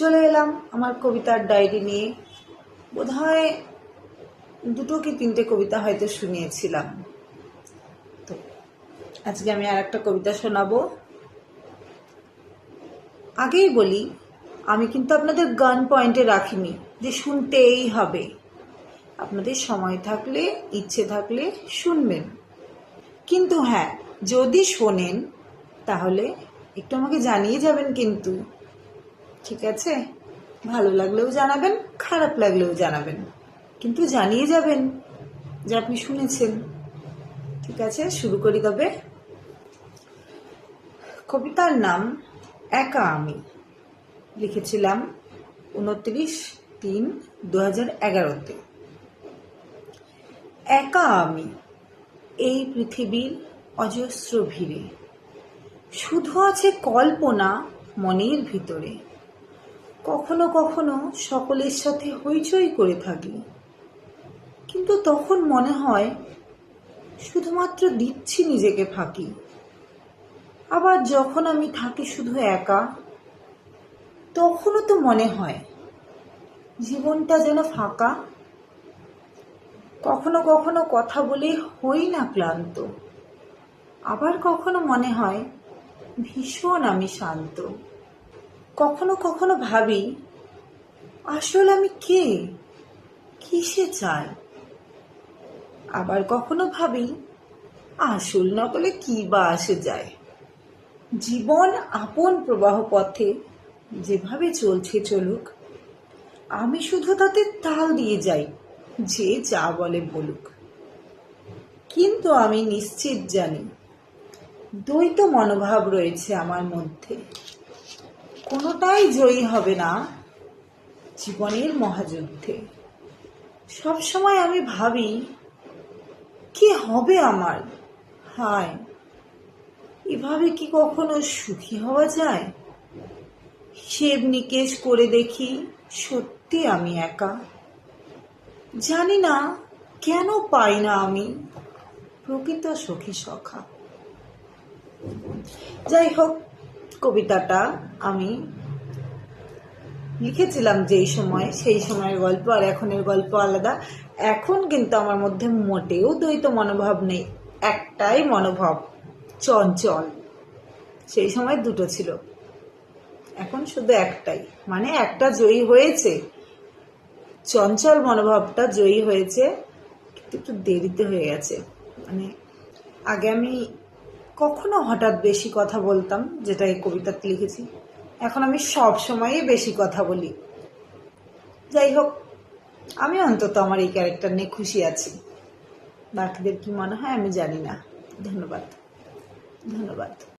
চলে এলাম আমার কবিতার ডায়েরি নিয়ে। বোধহয় দুটো কি তিনটে কবিতা হয়তো শুনিয়েছিলাম। তো আজকে আমি আর একটা কবিতা শোনাবো। আগেই বলি, আমি কিন্তু আপনাদের গান পয়েন্টে রাখিনি, যে শুনতেই হবে। আপনাদের সময় থাকলে, ইচ্ছে থাকলে শুনবেন। কিন্তু হ্যাঁ যদি শোনেন, তাহলে একটু আমাকে জানিয়ে যাবেন কিন্তু। ঠিক আছে? ভালো লাগলেও জানাবেন, খারাপ লাগলেও জানাবেন। কিন্তু জানিয়ে যাবেন যে আপনি শুনেছেন। ঠিক আছে? শুরু করি তবে। কবিতার নাম একা আমি। লিখেছিলাম উনত্রিশ তিন দু হাজার এগারোতে। একা আমি এই পৃথিবীর অজস্র ভিড়ে। শুধু আছে কল্পনা মনের ভিতরে। কখনো কখনো সকলের সাথে হইচই করে থাকি। কিন্তু তখন মনে হয়, শুধুমাত্র দিচ্ছি নিজেকে ফাঁকি। আবার যখন আমি থাকি শুধু একা, তখনও তো মনে হয়, জীবনটা যেন ফাঁকা। কখনো কখনো কথা বলে হই না ক্লান্ত। আবার কখনো মনে হয়, ভীষণ আমি শান্ত। কখনো কখনো ভাবি, আসলে আমি কে? কিসে চাই? আবার কখনো ভাবি, আসল নকলে কি বা আসে যায়? জীবন আপন প্রবাহ পথে যেভাবে চলছে চলুক, আমি শুধু তাতে তাল দিয়ে যাই, যে যা বলে বলুক। কিন্তু আমি নিশ্চিত জানি, দ্বৈত মনোভাব রয়েছে আমার মধ্যে। কোনোটাই জয়ী হবে না জীবনের মহাযুদ্ধে। সবসময় আমি ভাবি, কি হবে আমার? হায়, এভাবে কি কখনো সুখী হওয়া যায়? হিসেব নিকেশ করে দেখি সত্যি আমি একা। জানি না কেন পাই না আমি প্রকৃত সখী সখা। যাই হোক কবিতাটা আমি লিখেছিলাম যেই সময়, সেই সময়ের গল্প আর এখনের গল্প আলাদা। এখন কিন্তু আমার মধ্যে মোটেও দ্বৈত মনোভাব নেই, একটাই মনোভাব, চঞ্চল। সেই সময় দুটো ছিল। এখন শুধু একটাই মানে একটা জয়ী হয়েছে। চঞ্চল মনোভাবটা জয়ী হয়েছে, কিন্তু একটু দেরিতে হয়ে গেছে। মানে আগে আমি কখনো হঠাৎ বেশি কথা বলতাম যেটা এই কবিতাতে লিখেছি। এখন আমি সব সময়ই বেশি কথা বলি। যাই হোক, আমি অন্তত আমার এই ক্যারেক্টার নিয়ে খুশি আছি। বাকিদের কি মনে হয় আমি জানি না। ধন্যবাদ। ধন্যবাদ।